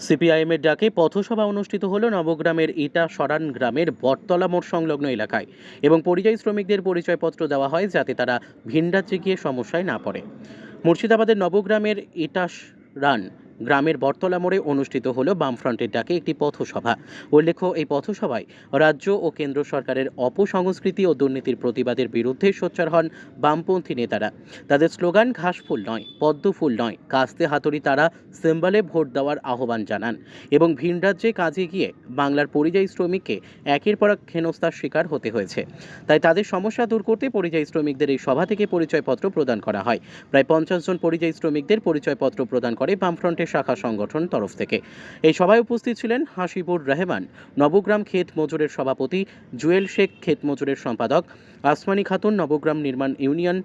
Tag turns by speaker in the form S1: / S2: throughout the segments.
S1: সিপিআইএমের ডাকে পথসভা অনুষ্ঠিত হল নবগ্রামের ইটা সরান গ্রামের বটতলা মোড় সংলগ্ন এলাকায় এবং পরিযায়ী শ্রমিকদের পরিচয়পত্র দেওয়া হয় যাতে তারা ভিন রাজ্যে গিয়ে সমস্যায় না পড়ে। মুর্শিদাবাদের নবগ্রামের ইটাস রান গ্রামের বটতলা মোড়ে অনুষ্ঠিত হল বামফ্রন্টের ডাকে একটি পথসভা। উল্লেখ্য, এই পথসভায় রাজ্য ও কেন্দ্র সরকারের অপসংস্কৃতি ও দুর্নীতির প্রতিবাদের বিরুদ্ধে সোচ্চার হন বামপন্থী নেতারা। তাদের স্লোগান ঘাসফুল নয় পদ্মফুল নয়, কাস্তে হাতুড়ি তারা সিম্বলে ভোট দেওয়ার আহ্বান জানান। এবং ভিন রাজ্যে কাজে গিয়ে বাংলার পরিযায়ী শ্রমিককে একের পর এক হেনস্থার শিকার হতে হয়েছে। তাই তাদের সমস্যা দূর করতে পরিযায়ী শ্রমিকদের এই সভা থেকে পরিচয়পত্র প্রদান করা হয়। প্রায় পঞ্চাশ জন পরিযায়ী শ্রমিকদের পরিচয়পত্র প্রদান করে বামফ্রন্টের শাখা সংগঠন তরফ থেকে। এই সভায় উপস্থিত ছিলেন হাসিবুর রহমান, নবগ্রাম ক্ষেত মজুরের সভাপতি জুয়েল শেখ, ক্ষেত মজুরের সম্পাদক আসমানি খাতুন, নবগ্রাম নির্মাণ ইউনিয়ন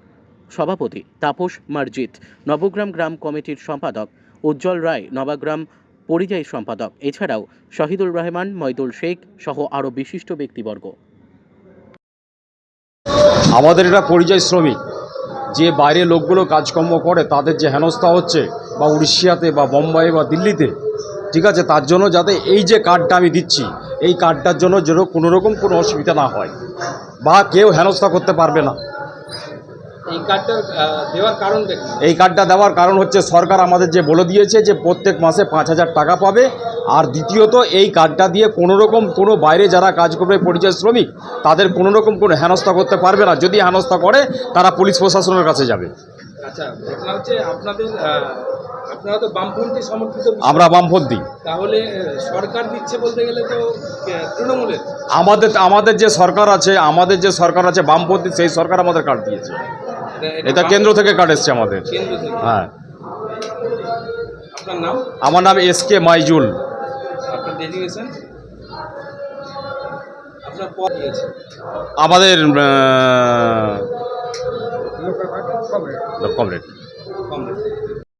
S1: সভাপতি তাপস মার্জিত, নবগ্রাম গ্রাম কমিটির সম্পাদক উজ্জ্বল রায়, নবাগ্রাম পরিযায়ী সম্পাদক এছাড়াও শহীদুল রহমান ময়দুল শেখ সহ আরও বিশিষ্ট ব্যক্তিবর্গ।
S2: আমাদের এটা পরিযায়ী শ্রমিক। যে বাইরে লোকগুলো কাজকর্ম করে তাদের যে হেনস্থা হচ্ছে, বা উড়িষ্যাতে, বা বোম্বাই বা দিল্লিতে, ঠিক আছে? তার জন্য যাতে এই যে কার্ডটা আমি দিচ্ছি, এই কার্ডটার জন্য যেন কোনোরকম কোনো অসুবিধা না হয়, বা কেউ হেনস্থা করতে পারবে না।
S3: এই কার্ডটা দেওয়ার কারণটা
S2: এই কার্ডটা দেওয়ার কারণ হচ্ছে সরকার আমাদের যে বলে দিয়েছে যে প্রত্যেক মাসে পাঁচ হাজার টাকা পাবে। আর দ্বিতীয়ত এই কার্ডটা দিয়ে কোনো রকম কোনো বাইরে যারা কাজ করবে পরিচয় শ্রমিক তাদের কোনো রকম কোনো হেনস্থা করতে পারবে না। যদি হেনস্থা করে তারা পুলিশ প্রশাসনের কাছে যাবে।
S3: আচ্ছা ঘটনা হচ্ছে আপনাদের আপনারা তো বামপন্থী সমর্থিত
S2: আমরা বামপন্থী।
S3: তাহলে সরকার দিচ্ছে বলতে গেলে তো তৃণমূলের।
S2: আমাদের আমাদের যে সরকার আছে আমাদের যে সরকার আছে বামপন্থী সেই সরকার আমাদের কার্ড দিয়েছে।
S3: এটা-
S2: কেন্দ্র থেকে কার্ড এসছে আমাদের। হ্যাঁ। আমার নাম এস কে মাইজুল। আমাদের কমরেড।